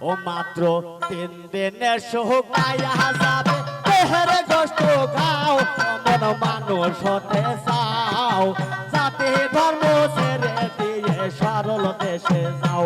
ও মাত্র তিন দিনে শুকাইয়া যাবে দেহের গোষ্ঠ খাও মন মানুষ হতে চাও? জাতি ধর্ম ছেড়ে দিয়ে সরল দেশে যাও।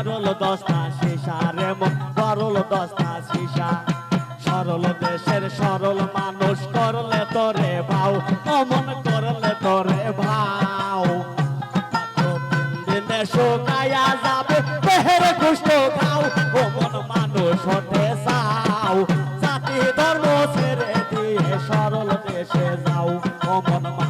গরল দশটা সীসা রে গরল দশটা সীসা। সরল দেশের সরল মানুষ করলে তোরে ভাও, অমন করলে তোরে ভাও। দিনে যাবে দেহের কুষ্ঠ খাও অমন মানুষ হতে চাও। জাতি ধর্ম ছেড়ে দিয়ে সরল দেশে যাও, অমন মানুষ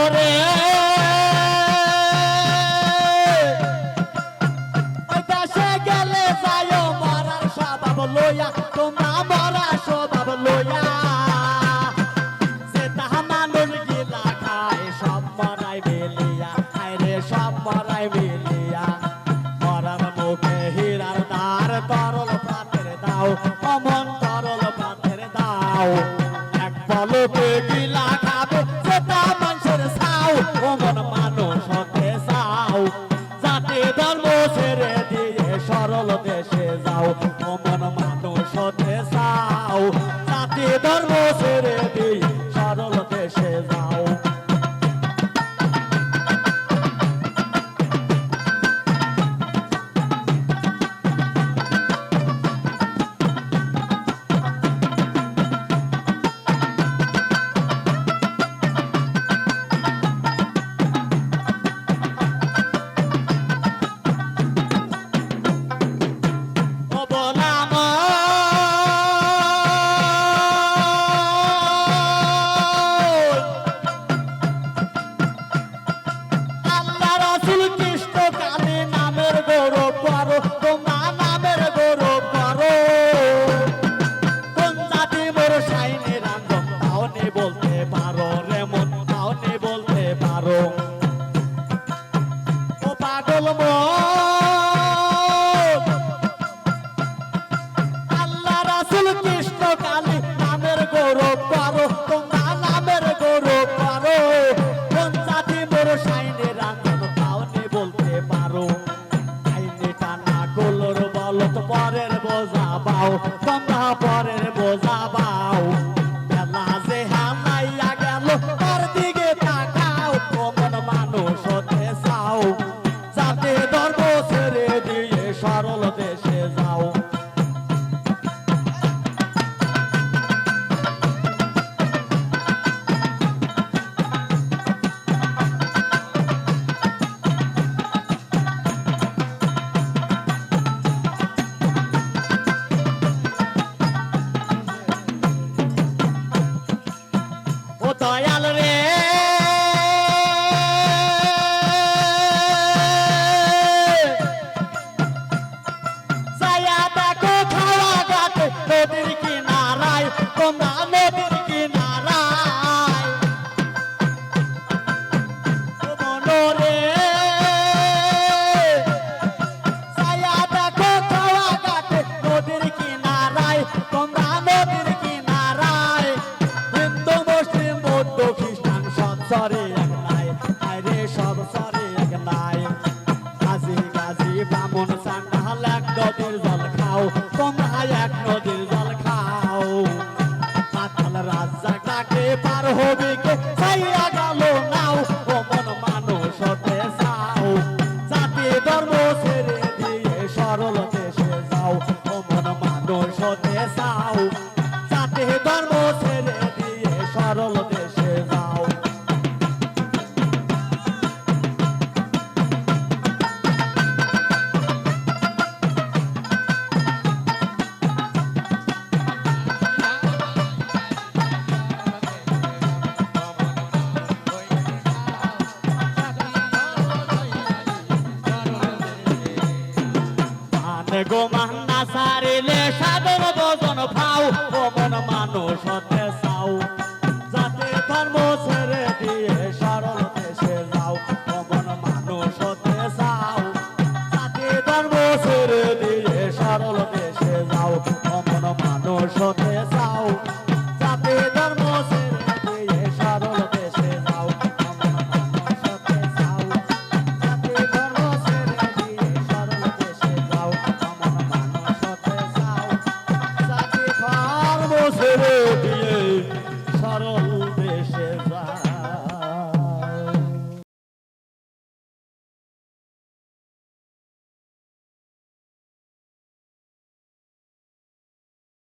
মনরে দেশে গেলে যাও মারার স্বভাব লইয়া, তোমরা মারার স্বভাব লইয়া। রে তরল প্রাতের দাও, অমন তরল প্রাতের দাও। এক পলকে গিলা জাতি ধর্ম গৌরব করো তোমরা নামের গৌরব করো কোন জাতি মোর সাইনে রান্ধন পাওনি বলতে পারো। আইনে টানা কলর বলত পরের বোঝা পাও, তোমরা পরের বোঝা পাও। বেলা যে হামাইয়া গেল, তার দিকে তাকাও, কোমন মানুষ হতে চাও। জাতি ধর্ম ছেড়ে দিয়ে সরল দেশে There's গোমান না সারিলে সাধন ছেড়ে দিয়ে সারল